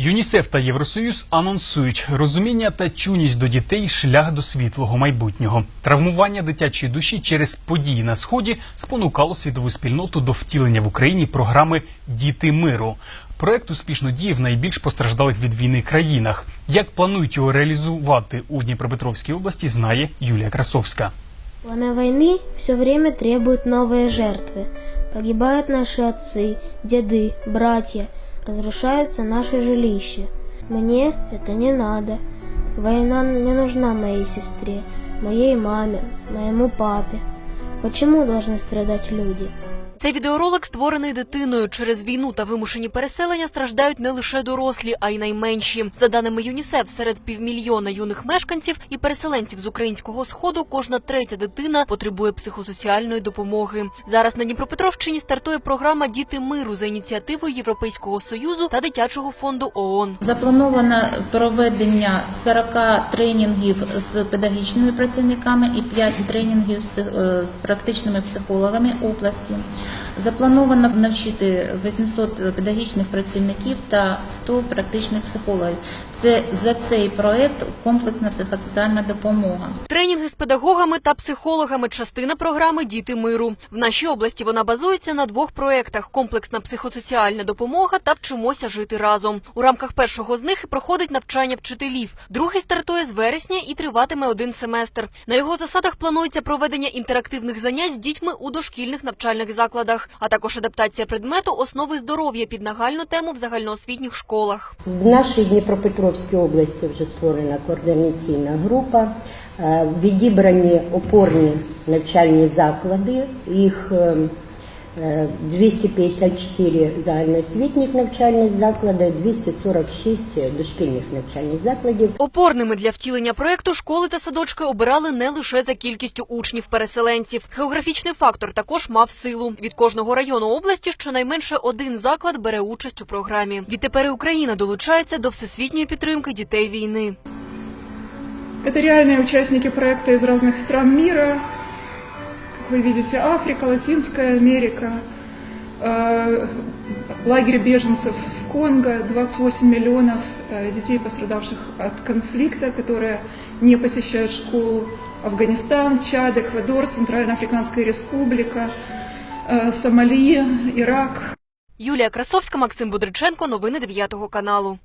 ЮНІСЕФ та Євросоюз анонсують розуміння та чуність до дітей шлях до світлого майбутнього. Травмування дитячої душі через події на сході спонукало світову спільноту до втілення в Україні програми Діти миру. Проект успішно діє в найбільш постраждалих від війни країнах. Як планують його реалізувати у Дніпропетровській області, знає Юлія Красовська. Планы войны все время требуют новые жертвы. Погибают наши отцы, деды, братья, разрушаются наши жилища. Мне это не надо. Война не нужна моей сестре, моей маме, моему папе. Почему должны страдать люди? Цей відеоролик створений дитиною. Через війну та вимушені переселення страждають не лише дорослі, а й найменші. За даними ЮНІСЕФ, серед півмільйона юних мешканців і переселенців з українського сходу кожна третя дитина потребує психосоціальної допомоги. Зараз на Дніпропетровщині стартує програма Діти миру за ініціативою Європейського союзу та дитячого фонду ООН. Заплановано проведення 40 тренінгів з педагогічними працівниками і 5 тренінгів е, з практичними психологами області. Заплановано навчити 800 педагогічних працівників та 100 практичних психологів. Це за цей проект комплексна психосоціальна допомога. Тренінги з педагогами та психологами частина програми Діти миру. В нашій області вона базується на двох проєктах: комплексна психосоціальна допомога та вчимося жити разом. У рамках першого з них проходить навчання вчителів. Другий стартує з вересня і триватиме один семестр. На його засадах планується проведення інтерактивних занять з дітьми у дошкільних навчальних закладах, а також адаптація предмету основи здоров'я під нагальну тему в загальноосвітніх школах. В нашій Дніпропетровській області вже створена координаційна група. Е, Відібрані опорні навчальні заклади. Їх е, е, 254 загальноосвітніх навчальних заклади, 246 дошкільних навчальних закладів. Опорними для втілення проекту школи та садочки обирали не лише за кількістю учнів-переселенців. Географічний фактор також мав силу. Від кожного району області щонайменше один заклад бере участь у програмі. Відтепер і Україна долучається до всесвітньої підтримки дітей війни. Это реальные участники проекта из разных стран мира. Как вы видите, Африка, Латинская Америка, э, лагерь беженцев в Конго, 28 миллионов э, детей, пострадавших от конфликта, которые не посещают школу. Афганистан, Чад, Эквадор, Центральноафриканская республика, э, Сомали, Ирак. Юлія Красовська, Максим Будриченко. Новини 9 каналу.